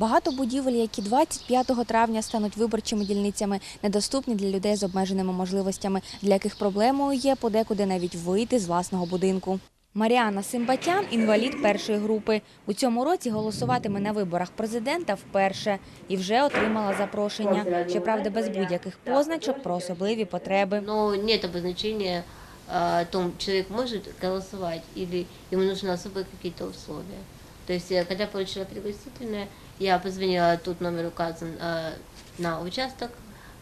Багато будівель, які 25 травня стануть виборчими дільницями, недоступні для людей з обмеженими можливостями, для яких проблемою є подекуди навіть вийти з власного будинку. Маріана Симбатян – інвалід першої групи. У цьому році голосуватиме на виборах президента вперше і вже отримала запрошення. Щоправда, без будь-яких позначок про особливі потреби. Но нет обозначения а, о том, человек может голосовать или ему нужны особые какие-то. То есть, э, когда получила пригласительное, я позвонила, тут номер указан а, на участок,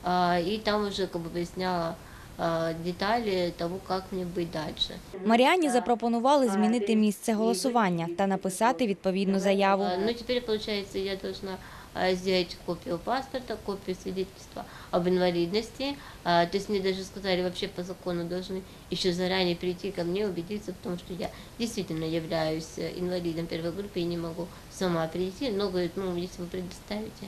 а, и там уже как бы выясняла а, детали того, как мне быть дальше. Маріані запропонували змінити місце голосування та написати відповідну заяву. А, Ну, теперь, получается, я должна а, сделать копию паспорта, копию свидетельства об инвалидности. А, То есть мне даже сказали, вообще по закону должны еще заранее прийти ко мне, убедиться в том, что я действительно являюсь э, инвалидом первой группы и не могу сама прийти. Но, говорит, ну, если вы предоставите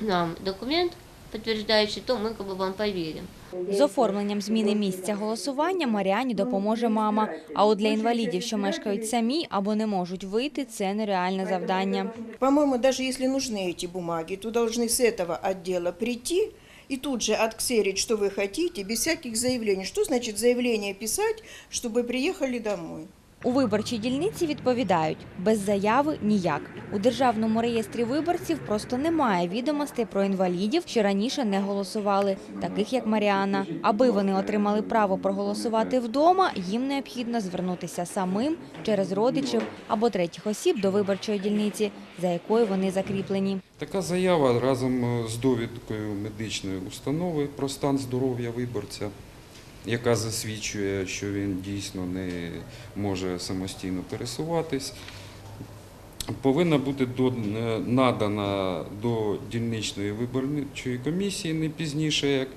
нам документ, подтверждающий, то мы как бы вам поверим. З оформленням зміни місця голосування Маріані допоможе мама. А от для інвалідів, що мешкають самі або не можуть вийти, це нереальне завдання. По-моему, даже если нужны эти бумаги, то должны с этого отдела прийти и тут же отксерить, что вы хотите, без всяких заявлений. Что значит заявление писать, чтобы приехали домой? У виборчій дільниці відповідають – без заяви ніяк. У Державному реєстрі виборців просто немає відомостей про інвалідів, що раніше не голосували, таких як Маріана. Аби вони отримали право проголосувати вдома, їм необхідно звернутися самим через родичів або третіх осіб до виборчої дільниці, за якою вони закріплені. Така заява разом е, з довідкою медичної установи про стан здоров'я виборця, яка засвідчує, що він дійсно не може самостійно пересуватись, повинна бути е, надана до дільничної виборчої комісії не пізніше, як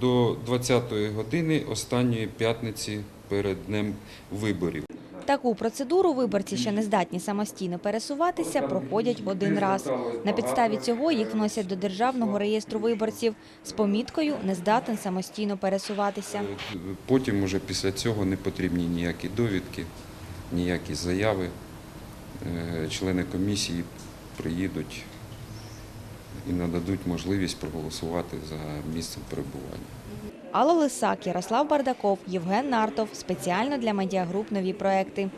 до 20-ї години останньої п'ятниці перед днем виборів. Таку процедуру виборці, що не здатні самостійно пересуватися, проходять один раз. На підставі цього їх вносять до Державного реєстру виборців з поміткою «Не здатен самостійно пересуватися». Потім уже після цього не потрібні ніякі довідки, ніякі заяви. Е, Члени комісії приїдуть і нададуть можливість проголосувати за місцем перебування. Алла Лисак, Ярослав Бардаков, Євген Нартов. Спеціально для медіагруп «Нові проекти».